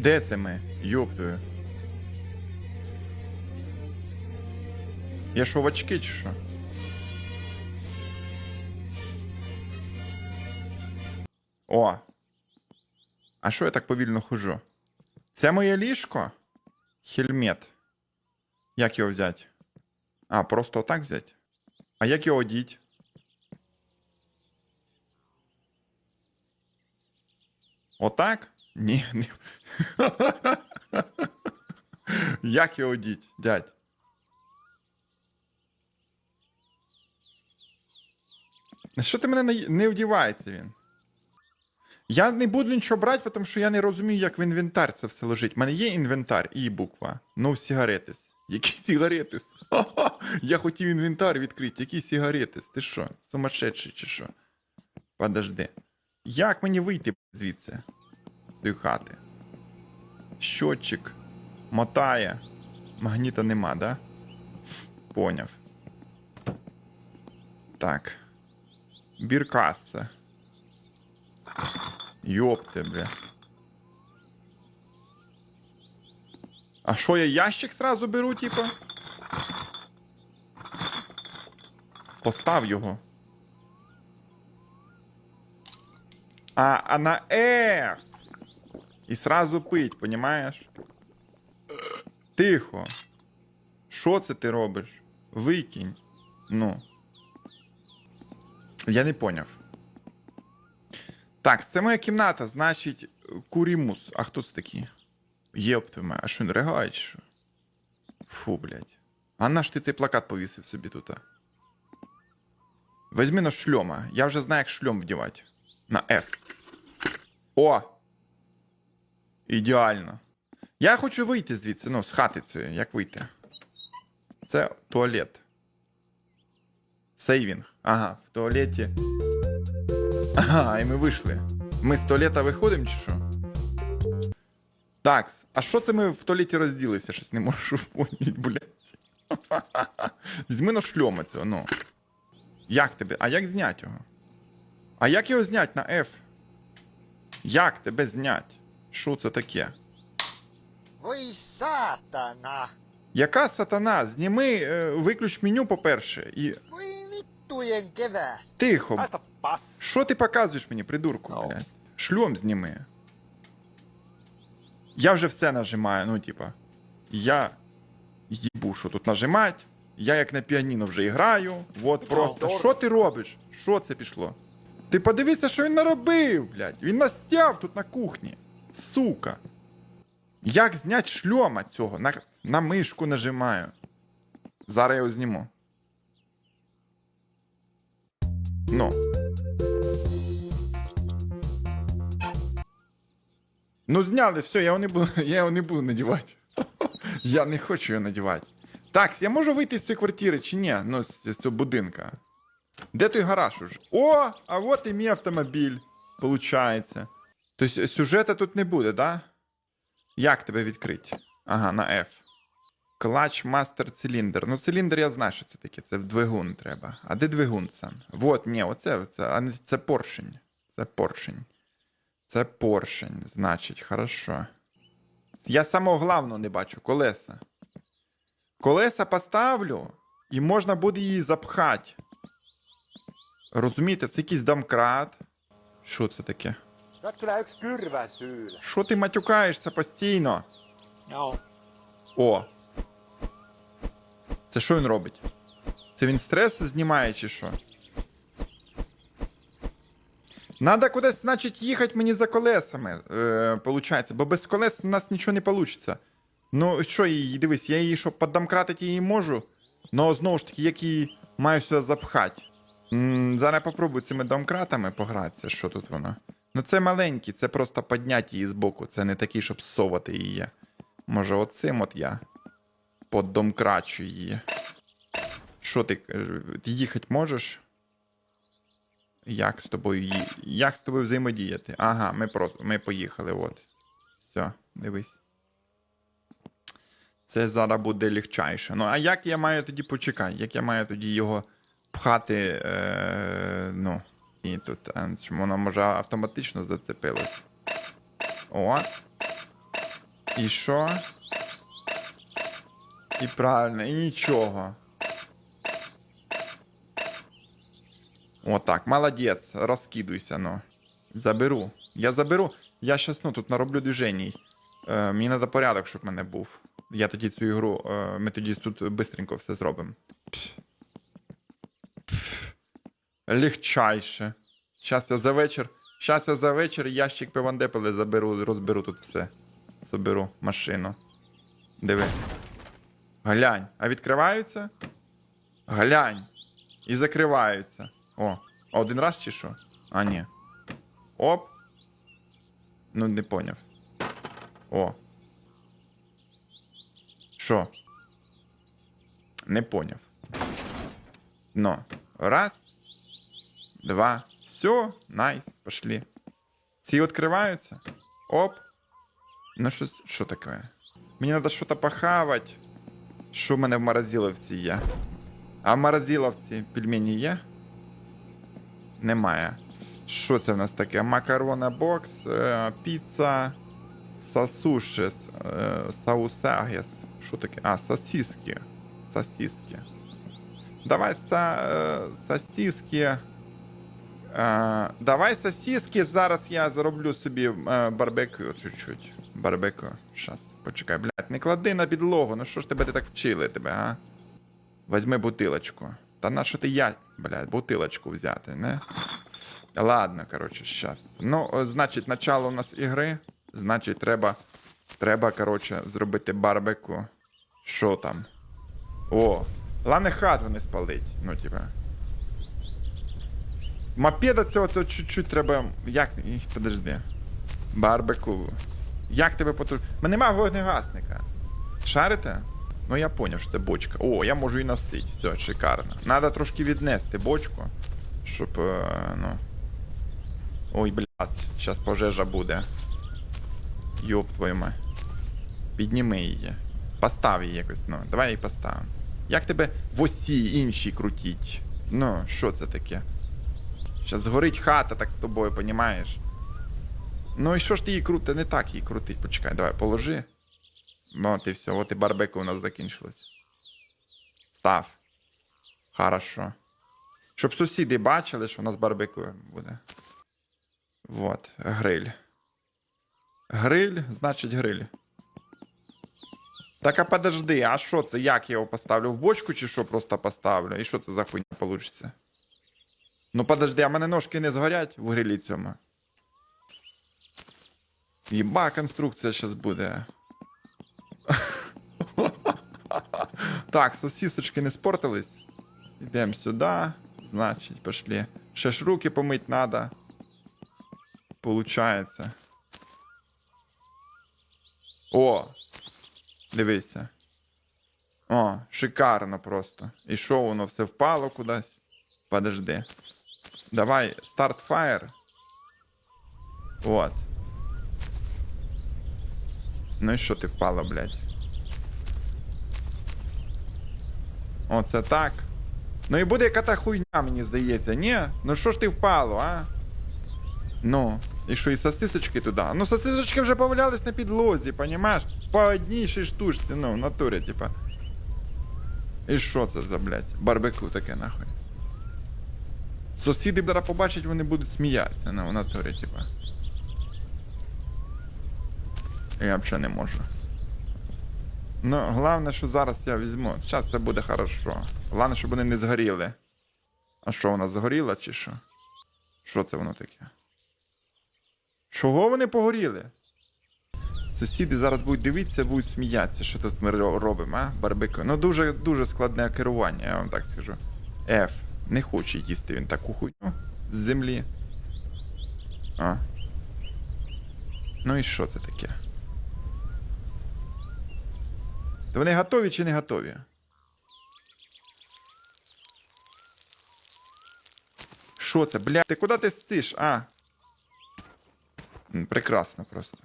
Де це ми? Йоптую. Я що в очки чи що? О! А що я так повільно хожу? Це моє ліжко? Хельмет. Як його взяти? А, просто отак взяти? А як його одіть? Отак? Ні. ні. Як його одіть, дядь? Що ти мене не, не вдівається він? Я не буду нічого брати, тому що я не розумію, як в інвентар це все лежить. У мене є інвентар і буква. Ну, сігаретис. Які сігаретис? Я хотів інвентар відкрити. Які сігаретис? Ти що? Сумасшедший чи що? Подожди. Як мені вийти звідси? З цієї хати? Щотчик. Мотає. Магніта нема, да? Поняв. Так. Біркаса. Йопте, бля. А що я ящик сразу беру, типа? Постав його. А, а на F. І сразу пить, понімаєш? Тихо. Що це ти робиш? Викинь. Ну. Я не поняв. Так, це моя кімната, значить, Курімус. А хто це такий? Єптиме, а що ригає, чи що? Фу, блядь. А наш ти цей плакат повісив собі тут? Візьми на шльома. Я вже знаю, як шльом вдівати. На F. О! Ідеально. Я хочу вийти звідси, ну, з хати цієї. Як вийти? Це туалет. Сейвінг. Ага, в туалеті. Ага, і ми вийшли. Ми з туалета виходимо чи що? Так, а що це ми в туалеті розділися? Щось не можу поняти, блядь. Візьми на шльома цього, ну. Як тебе? А як зняти його? А як його зняти на F? Як тебе зняти? Що це таке? Ой, сатана! Яка сатана? Зніми, е, виключ меню, по-перше, і Ой, тебе! тихо. Asta pass. Що ти показуєш мені, придурку, Ау. блядь? Шльом зніми. Я вже все нажимаю, ну, типа. Я їбу, що тут нажимать. Я як на піаніно вже і граю. Вот просто. Ау. Що ти робиш? Що це пішло? Ти подивися, що він наробив, блядь. Він настяв тут на кухні. Сука. Як зняти шльома цього? На, на мишку нажимаю. Зараз я його зніму. Ну. Ну, зняли, все, я його не буду, я його не буду надівати. Я не хочу його надівати. Так, я можу вийти з цієї квартири чи ні? Ну, з, цього будинка. Де той гараж уже? О, а от і мій автомобіль. Получається. Тобто сюжета тут не буде, да? Як тебе відкрити? Ага, на F. Клач мастер циліндр. Ну, циліндр я знаю, що це таке. Це в двигун треба. А де двигун сам? Вот, ні, оце, це, а не- це поршень. Це поршень. Це поршень, значить, хорошо. Я самого главного не бачу колеса. Колеса поставлю, і можна буде її запхати. Розумієте, це якийсь домкрат. Що це таке? Nyt kyllä yksi kyrvä syyle. Що ти матюкаєшся постійно? Joo. О. Це що він робить? Це він стрес знімає чи що? Надо кудись, значить, їхати мені за колесами, е, получається, бо без колес у нас нічого не вийде. Ну, що її, дивись, я її що, поддомкратити її можу, але знову ж таки, як її маю сюди запхати. М, зараз я попробую цими домкратами погратися, що тут воно. Ну це маленький, це просто підняти її збоку, це не такий, щоб совати її. Може, оцим от я поддомкрачу її. Що ти, е, ти їхати можеш? Як з тобою ї... Як з тобою взаємодіяти? Ага, ми просто ми поїхали, от. Все, дивись. Це зараз буде легчайше. Ну, а як я маю тоді почекай, як я маю тоді його пхати, е... ну, і тут, а, чому воно може автоматично зацепилось? О. І що? І правильно, і нічого. Отак, молодець, розкидуйся, ну. Заберу. Я заберу. Я щас, ну, тут нароблю движеній. Е, мені треба порядок, щоб мене був. Я тоді цю ігру, е, ми тоді тут бистренько все зробимо. Легчайше. Щас я за вечір. Щас я за вечір ящик пивандепели заберу, розберу тут все. Соберу машину. Диви. Глянь. А відкриваються? Глянь. І закриваються. О, один раз чи що? А, ні. Оп. Ну, не поняв. О. Що? Не поняв. Ну. Раз. Два. Все, найс, пошли. Ці відкриваються. Оп. Ну, що, що таке? Мені треба щось похавати. Що в мене в морозиловці є? А в морозиловці пельмені є? Немає. Що це в нас таке? Макарона бокс, е, піца, сосуші, е, саусагес. Що таке? А, сосиски. Сосиски. Давай са, е, сосиски. Е, давай сосиски. Зараз я зароблю собі е, барбекю чуть-чуть. Барбекю. Щас, почекай, блядь, не клади на підлогу. Ну що ж тебе так вчили тебе, а? Возьми бутилочку. Та на що ти я, блядь, бутилочку взяти, не? Ладно, короче, щас. Ну, значить, начало у нас ігри. Значить, треба. Треба, короче, зробити барбеку. Що там? О, Лане хату не спалить. Ну, типа. Мопеда цього то чуть-чуть треба. Як. Подожди. Барбеку. Як тебе потрібно? Мене нема вогнегасника. Шарите? Ну я поняв, що це бочка. О, я можу і носити. Все, шикарно. Надо трошки віднести бочку, щоб. Е, ну. Ой, блядь, зараз пожежа буде. Йоп твою. Підніми її. Постав її якось, ну. Давай її поставимо. Як тебе в осі інші крутіть? Ну, що це таке? Зараз згорить хата так з тобою, понімаєш? Ну і що ж ти її крути? Не так її крутить. Почекай, давай, положи. Ну, і все, от і барбеку у нас закінчилось. Став. Хорошо. Щоб сусіди бачили, що у нас барбеку буде. Вот, гриль. Гриль, значить гриль. Так а подожди, а що це? Як я його поставлю? В бочку чи що просто поставлю? І що це за хуйня получиться? Ну подожди, а мене ножки не згорять в грилі цьому. Єба конструкція зараз буде. Так, сосисочки не спортились. Йдемо сюди. Значить, пошли. Ще ж руки помить надо. Получається. О! Дивися. О, шикарно просто. І що воно все впало кудись? Подожди. Давай, старт фаєр. Вот. Ну і що ти впала, блядь? Оце так. Ну і буде яка та хуйня, мені здається. Ні? Ну що ж ти впало, а? Ну, і що, і сосисочки туди? Ну, сосисочки вже повалялись на підлозі, понімаєш? По одній ще штучці, ну, в натурі, типа. І що це за, блядь, барбекю таке нахуй? Сусіди зараз побачать, вони будуть сміятися, ну, в натурі, типа. Я взагалі не можу. Ну, головне, що зараз я візьму. Зараз це буде хорошо. Головне, щоб вони не згоріли. А що, вона згоріла чи що? Що це воно таке? Чого вони погоріли? Сусіди зараз будуть дивитися, будуть сміятися, що тут ми робимо, а? Барбекю. Ну дуже дуже складне керування, я вам так скажу. Ф. Не хоче їсти він таку хуйню з землі. А. Ну і що це таке? То вони готові чи не готові? Що це, блядь, ти куди ти стиш, а? Прекрасно просто.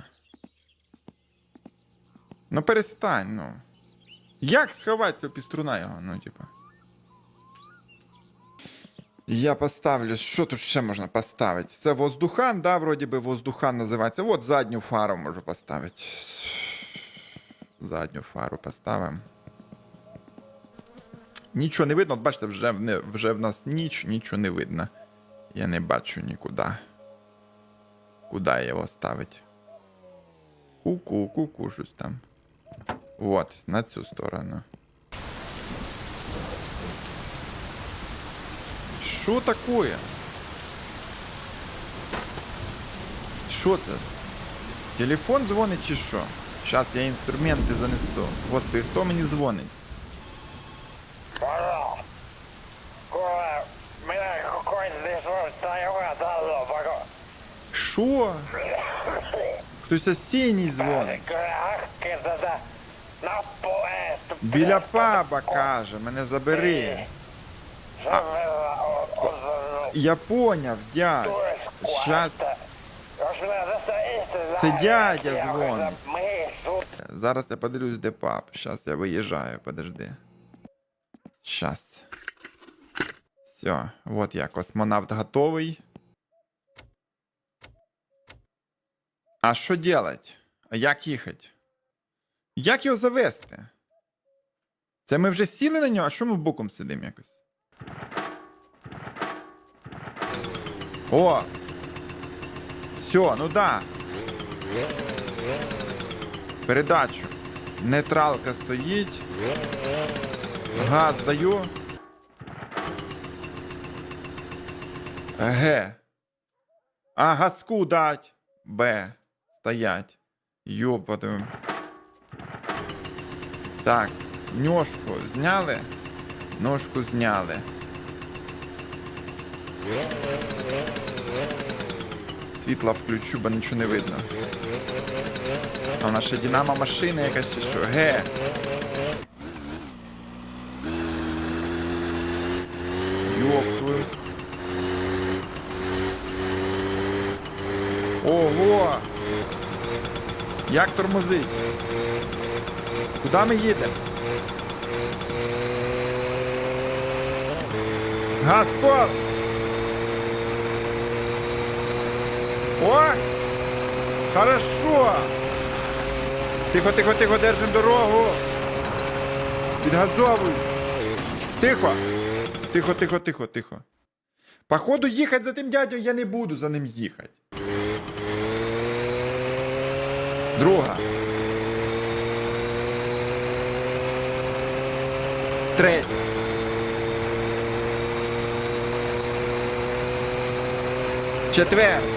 Ну перестань, ну. Як сховати цього піструна його, ну, типа. Я поставлю, що тут ще можна поставити? Це воздухан, да, вроді би воздухан називається. От задню фару можу поставити. задню фару поставимо. Нічого не видно, от бачите, вже, в вже в нас ніч, нічого не видно. Я не бачу нікуди. Куди його ставити? Ку-ку, ку-ку, щось там. Вот, на цю сторону. Что такое? Що це? Телефон звонит чи що? Сейчас я инструменты занесу. Вот Господи, хто мені дзвонить? Що? Хтось осінній дзвонить. Біля паба каже, мене забери. А, я поняв, дядь. Щас, tueskua, jos minä tästä istän Se lähden dядя äkkiä, звонить. kun sä mihin sun зараз я подивлюсь, де пап. Щас я виїжджаю, подожди. Щас. Все, вот я, космонавт готовий. А що делать? А як їхати? Як його завести? Це ми вже сіли на нього, а що ми боком сидимо якось? О! Все, ну да. Передачу. Нейтралка стоїть. Газ даю. Г. А, газку дать. Б. Стоять. Ёпатым. Так, ножку зняли. Ножку зняли. Світла включу, бо нічого не видно. А ще Динамо машина якась чи що? Ге. Йоптую. Ого! Як тормозить? Куди ми їдемо? Газ О! Хорошо! Тихо, тихо, тихо, держим дорогу. Підгазовуй. Тихо. Тихо, тихо, тихо, тихо. Походу, їхати за тим дядьом я не буду за ним їхати. Друга. Третя. Четверта.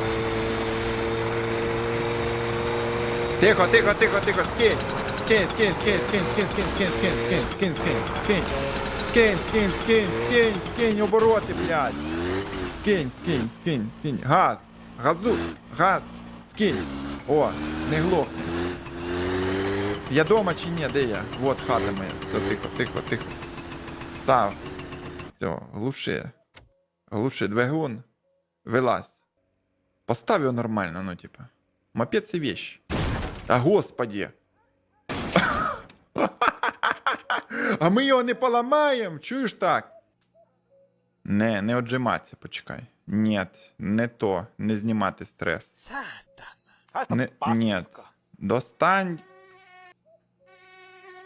Тихо, тихо, тихо, тихо, скинь. Скинь, скинь, скинь, скинь, скинь, скинь, скинь, скинь, скинь, скинь, скинь, скинь. Скинь, скинь, скинь, скинь, обороти, блядь. Скинь, скинь, скинь, скинь. Газ. Газу. Газ. Скинь. О, не глохни. Я дома чи ні? Де я? Вот хата моя. Все, тихо, тихо, тихо. Став. Все, глуши. Глуши двигун. Вилазь. Постав його нормально, ну типа. Мопед це вещь. Та господі. А ми його не поламаємо, чуєш так? Не, не отжиматися, почекай. Нет, не то, не знімати стрес. Saatana. Haista Не, paska. нет. Достань.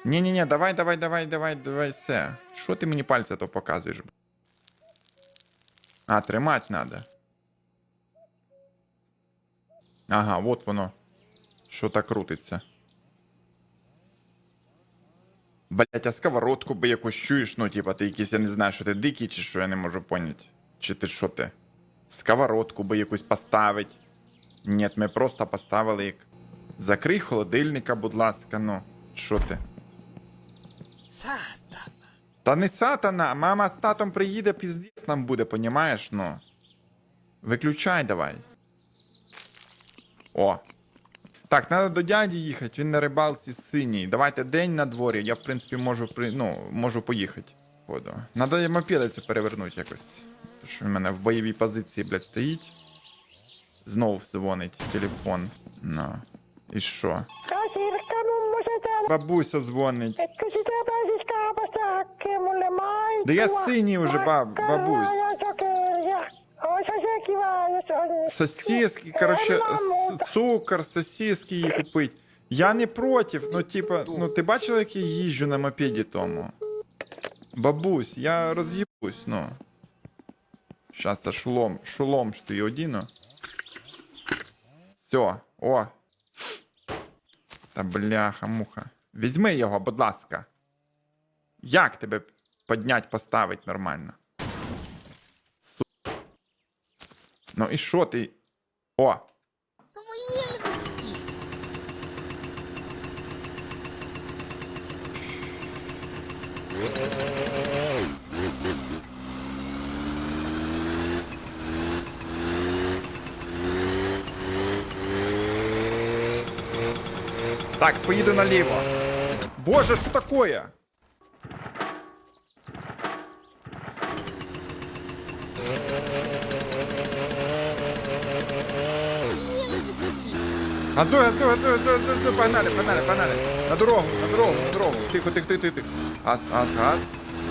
Ні-ні-ні, давай, давай, давай, давай, давай, все. Що ти мені пальця то показуєш? А, тримати треба. Ага, от воно. Що так крутиться. Блять, а сковородку би якось чуєш, ну, типа, ти якийсь, я не знаю, що ти дикий, чи що, я не можу поняти. Чи ти що ти? Сковородку би якусь поставить. Ні, ми просто поставили як. Закрий холодильника, будь ласка, ну. Що ти? Saatana. Та не сатана, мама з татом приїде, піздець нам буде, понімаєш, ну. Виключай давай. О. Так, треба до дяді їхати, він на рибалці синій. Давайте день на дворі, я в принципі можу при... ну, можу поїхати. Ходу. Надо мопеда цю перевернути якось. Тому що в мене в бойовій позиції, блядь, стоїть. Знов дзвонить телефон. Ну. І що? Бабуся дзвонить. Да я синий уже, баб- бабусь. Oisa se kiva, jos on... Сосиски, короче, Нема с- цукор, сосиски їй купить. Я не проти, ну типа, ну ти бачила, як я їжджу на мопеді тому? Бабусь, я роз'їбусь, ну. Щас я шолом, шолом ж ти одіну. Все, о. Та бляха, муха. Візьми його, будь ласка. Як тебе піднять, поставить нормально? Ну і що ти? О! Твої лебедки. Так, поїду наліво. Боже, що такое? Газуй, газуй, газуй, газуй, газуй, погнали, погнали, погнали. На дорогу, на дорогу, на дорогу. Тихо, тихо, тихо, тихо. Газ, газ, газ.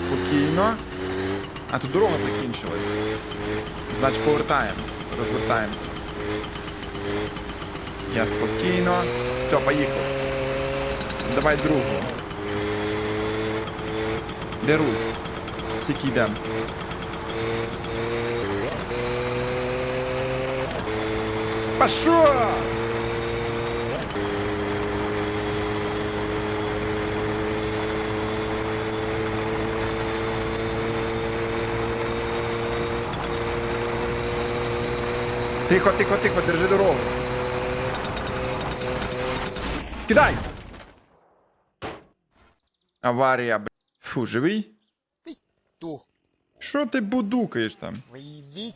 Спокійно. А тут дорога закінчилась. Значить, повертаємо. Розвертаємося. Я спокійно. Все, поїхав. Давай другу. Де руль? Скільки йдемо? Пошел! Тихо, тихо, тихо, держи дорогу. Скидай! Аварія, б. Фу, живий? Ту. Що ти будукаєш там? Твої.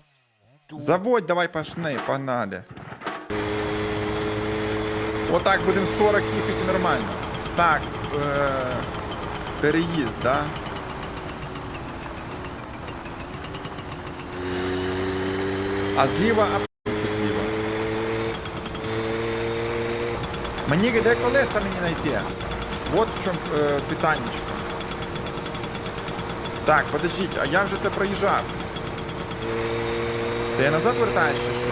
Заводь, давай пошли, погнали. Отак будемо 40 їхати нормально. Так, е- переїзд, да? А зліва? Мені де колеса мені знайти? Вот в чому е, питаннячко. Так, подождіть, а я вже це проїжджав. Це я назад вертаюсь чи що?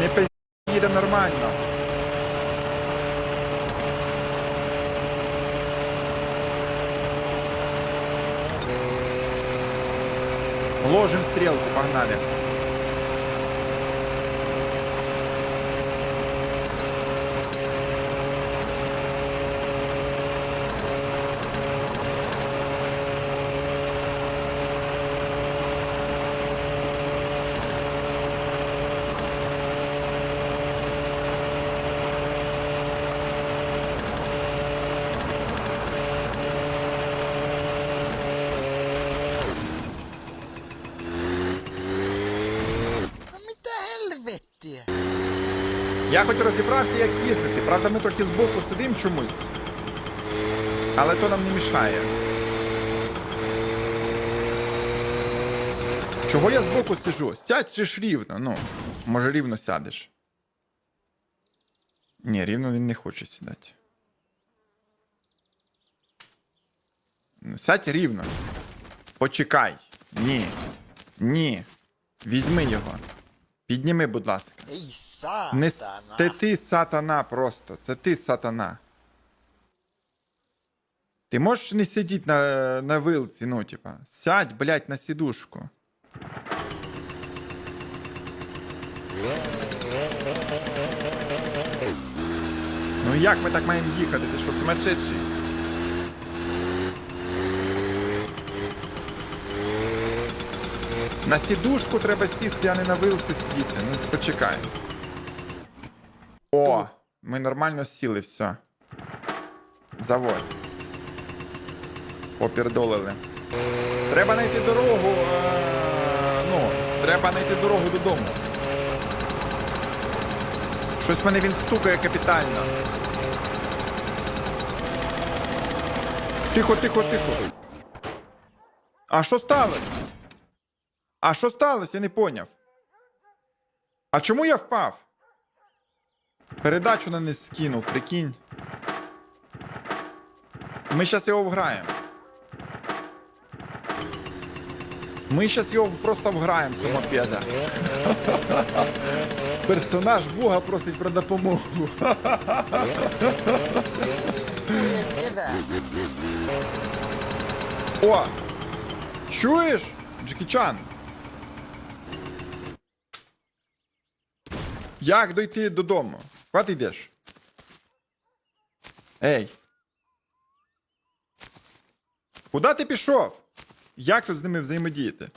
Не пизді, їде нормально. Стрелку, погнали. Ну, mitä helvettiä? Я хоч розібрався, як їздити. Правда, ми трохи збоку сидимо чомусь. Але то нам не мішає. Чого я збоку сижу? Сядь же ж рівно, ну. Може рівно сядеш. Ні, рівно він не хоче сідати. Ну, сядь рівно. Почекай. Ні. Ні. Візьми його. Підніми, будь ласка. Ei Не saatana. це ти сатана просто. Це ти сатана. Ти можеш не сидіти на, на вилці, ну, типа. Сядь, блядь, на сідушку. Ну як ми так маємо їхати? Ти що, сумасшедший? На сідушку треба сісти, а не на вилці сидіти. Ну, почекай. О, ми нормально сіли, все. Завод. Попердолили. Треба знайти дорогу. Е- ну, треба знайти дорогу додому. Щось мене він стукає капітально. Тихо, тихо, тихо. А що сталося? А що сталося? Я не поняв. А чому я впав? Передачу на не скинув, прикинь. Ми зараз його вграємо. Ми зараз його просто вграємо з мопеда. Персонаж Бога просить про допомогу. О! Чуєш? Джекі Як дойти додому? Куди ти йдеш? Ей. Куди ти пішов? Як тут з ними взаємодіяти?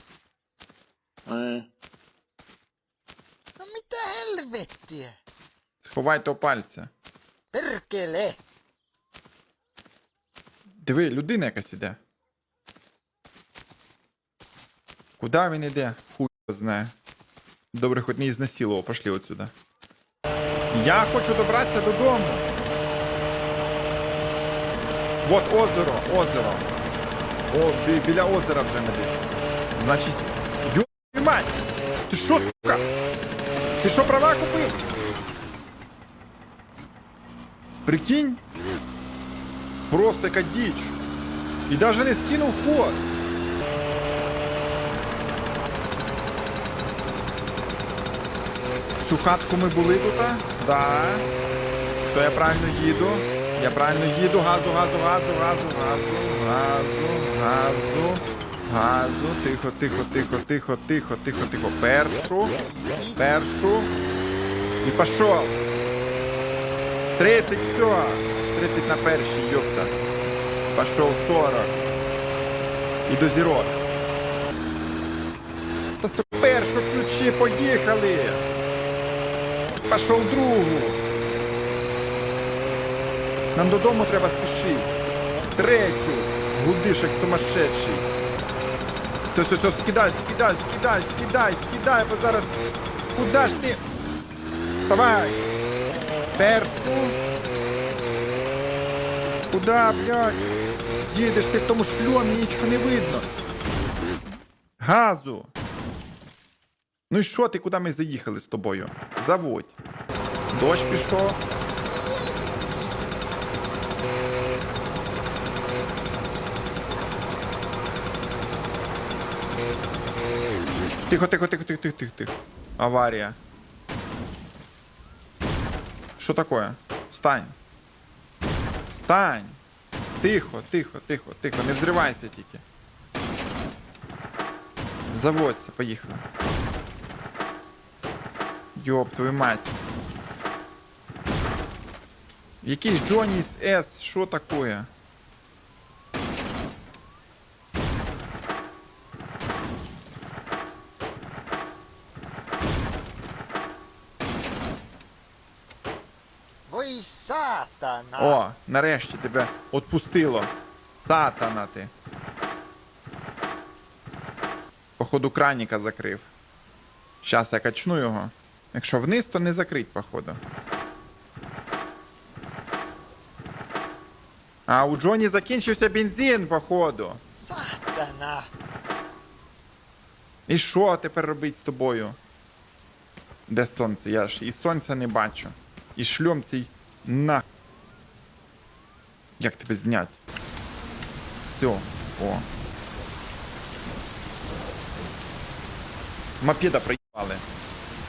No mitä helvettiä? Сховай того пальця. Perkele! Диви, людина якась іде. Куди він іде? Хуй його знає. Добре, хоч не ізнасилував, пошли отсюда. Я хочу добратися додому. Вот озеро, озеро. О, бі- біля озера вже ми десь. Значить, ю мать! Ти що, сука? Ти що права купив? Прикинь? Просто яка діч. І навіть не скинув ход. Цю хатку ми були тут? Да. Все, я правильно їду. Я правильно їду. Газу, газу, газу, газу, газу, газу, газу, газу. Тихо, тихо, тихо, тихо, тихо, тихо, тихо. Першу. Першу. І пішов. 30, все. 30 на першій, ёпта. Пошел 40. І до зірок. Та першу ключі, поїхали. Пошел другу. Нам додому треба спішити. Третю. Гудиш, як сумасшедший. Все, все, все, скидай, скидай, скидай, скидай, скидай, бо зараз. Куда ж ти? Вставай. Першу. Куда, блядь? Їдеш ти в тому шльомі, нічого не видно. Газу. Ну і що ти, куди ми заїхали з тобою? Заводь. Дощ пішов. Тихо, тихо, тихо, тихо, тихо, тихо. Аварія. Що таке? Встань. Встань. Тихо, тихо, тихо, тихо, не взривайся тільки. Заводься, поїхали. Йоп, твою мать. Якийсь Джоніс С, що таке? Voi saatana! О, нарешті тебе отпустило. Сатана ти. Походу, краніка закрив. Щас я качну його. Якщо вниз, то не закрить, походу. А у Джоні закінчився бензин, походу. Saatana! І що тепер робить з тобою? Де сонце? Я ж і сонця не бачу. І шльом цей на. Як тебе знять? Все. О. Мопеда проїбали.